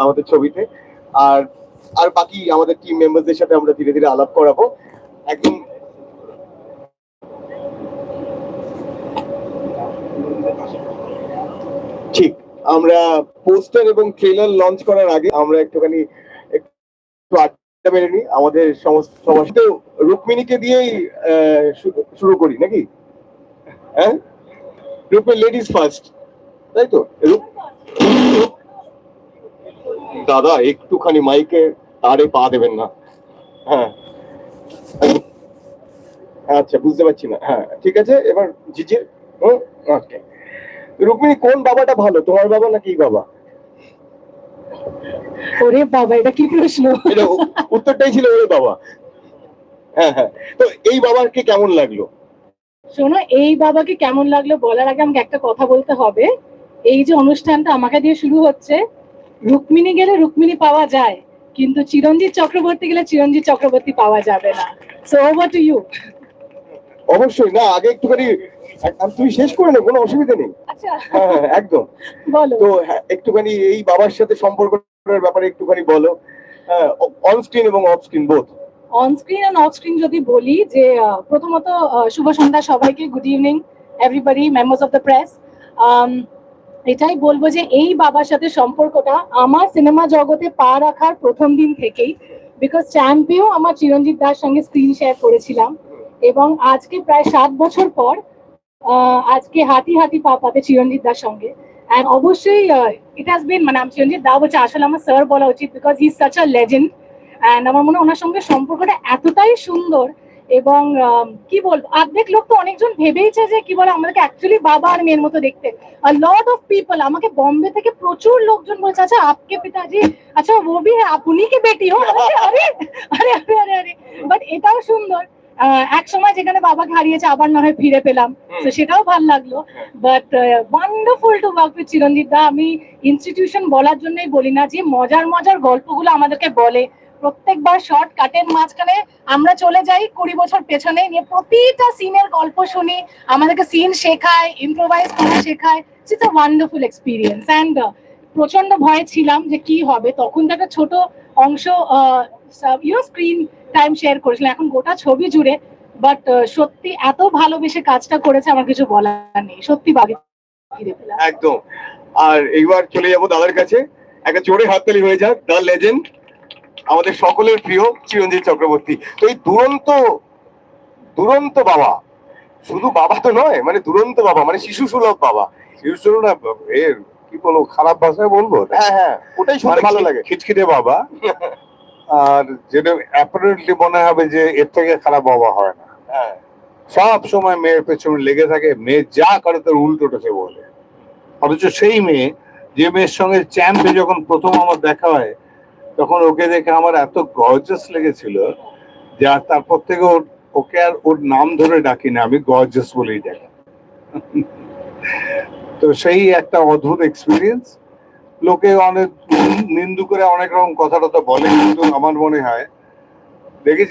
আমাদের ছবিতে। আর আর বাকি আমাদের টিম মেম্বারদের সাথে আমরা ধীরে ধীরে আলাপ করাবো। একদম ঠিক, আমরা পোস্টার এবং ট্রেলার লঞ্চ করার আগে আমরা একটুখানি একটু আড্ডা মেরে নিই। আমাদের সমস্ত সমস্ত রুক্মিণীকে দিয়েই শুরু করি নাকি? হ্যাঁ? রুক্মিণী লেডিস ফার্স্ট তাই তো? রুক- দাদা একটুখানি মাইকে তারে পা দেবেন না। হ্যাঁ। আচ্ছা বুঝতে পারছি না। হ্যাঁ ঠিক আছে এবার জিজির ওকে রুক্মিণী কোন বাবাটা ভালো তোমার বাবা নাকি এই বাবা? ওরে বাবা এটা কি প্রশ্ন? উত্তরটাই ছিল ওরে বাবা। হ্যাঁ হ্যাঁ। তো এই বাবাকে কেমন লাগল? শোনো এই বাবাকে কেমন লাগল বলার আগে আমাকে একটা কথা বলতে হবে। এই যে অনুষ্ঠানটা আমাকে দিয়ে শুরু হচ্ছে রুক্মিণী গেলে রুক্মিণী পাওয়া যায় কিন্তু চিরঞ্জিত চক্রবর্তী গেলে চিরঞ্জিত চক্রবর্তী পাওয়া যাবে না। সো ওভার টু ইউ অবশ্যই না আগে একটুখানি তুমি শেষ করে নে কোনো অসুবিধা নেই। আচ্ছা। হ্যাঁ হ্যাঁ, একদম। বলো। তো হ্যাঁ, একটুখানি এই বাবার সাথে সম্পর্কটার ব্যাপারে একটুখানি বলো। অন স্ক্রিন এবং off screen both on screen and off screen যদি বলি যে প্রথমত শুভ সন্ধ্যা সবাইকে good evening everybody members of the press এটাই বলব যে এই বাবার সাথে সম্পর্কটা আমার সিনেমা জগতে পা রাখার প্রথম দিন থেকেই বিকজ চ্যাম্পিও আমার চিরঞ্জিত দার সঙ্গে স্ক্রিন শেয়ার করেছিলাম এবং আজকে প্রায় সাত বছর পর আজকে হাতি হাতি পা পাতে চিরঞ্জিত দার সঙ্গে। অ্যান্ড অবশ্যই ইট হ্যাজ বিন মানে আমি চিরঞ্জিত দা বলছে, আসলে আমার স্যার বলা উচিত because he such a legend and আমার মনে হয় ওনার সঙ্গে সম্পর্কটা এতটাই সুন্দর এবং কি বলব অর্ধেক লোক তো অনেকজন ভেবেইছে যে কি বলে আমাদেরকে অ্যাকচুয়ালি বাবা আর মেয়ের মতো দেখতে। লট অফ পিপল আমাকে বম্বে থেকে প্রচুর লোকজন বলছে আচ্ছা আপকে পিতাজি আচ্ছা ও ভি আপ উনি কি বেটি? হো আরে আরে আরে আরে আরে আরে। বাট এটাও সুন্দর। এক সময় যেখানে বাবাকে হারিয়েছে আবার না হয় ফিরে পেলাম। তো সেটাও ভালো লাগল। But wonderful to work with Chiranjit দা। আমি ইনস্টিটিউশন বলার জন্যই বলি না যে মজার মজার গল্পগুলো আমাদেরকে বলে। প্রত্যেকবার শর্ট কাটের মাঝখানে আমরা চলে যাই কুড়ি বছর পেছনে নিয়ে প্রতিটা সিনের গল্প শুনি, আমাদেরকে সিন শেখায় ইম্প্রোভাইজ করা শেখায়। It's a wonderful experience and প্রচণ্ড ভয়ে ছিলাম যে কি হবে। তখন তো একটা ছোট অংশ ইউনো স্ক্রিন টাইম শেয়ার করেছিলাম এখন গোটা ছবি জুড়ে। বাট সত্যি এত ভালোবেসে কাজটা করেছে আমার কিছু বলার নেই। সত্যি পেলাম। একদম। আর এইবার চলে যাব দাদার কাছে। একটা জোরে হাততালি হয়ে যাক। দ্য লেজেন্ড আমাদের সকলের প্রিয় চিরঞ্জিত চক্রবর্তী। তো এই দুরন্ত দুরন্ত বাবা শুধু বাবা তো নয় মানে দুরন্ত বাবা মানে শিশু সুলভ বাবা। শিশু না এর কি বলব খারাপ ভাষায় বলব? হ্যাঁ হ্যাঁ ওটাই শুনতে মানে ভালো লাগে। খিটখিটে বাবা। আর যেটা অ্যাপারেন্টলি মনে হবে যে এর থেকে খারাপ বাবা হয় না। হ্যাঁ। সব সময় মেয়ের পেছনে লেগে থাকে মেয়ে যা করে তার উল্টোটা সে বলে। অথচ সেই মেয়ে যে মেয়ের সঙ্গে চ্যাম্পে যখন প্রথম আমার দেখা হয় তখন ওকে দেখে আমার এত গর্জাস লেগেছিল যে আর তারপর থেকে ওর ওকে আর ওর নাম ধরে ডাকি না আমি গর্জাস বলেই ডাকি। তো সেই একটা অদ্ভুত এক্সপিরিয়েন্স লোকে অনেক নিন্দু করে অনেক রকম কথা টথা বলে, কিন্তু আমার মনে হয় দেখেছি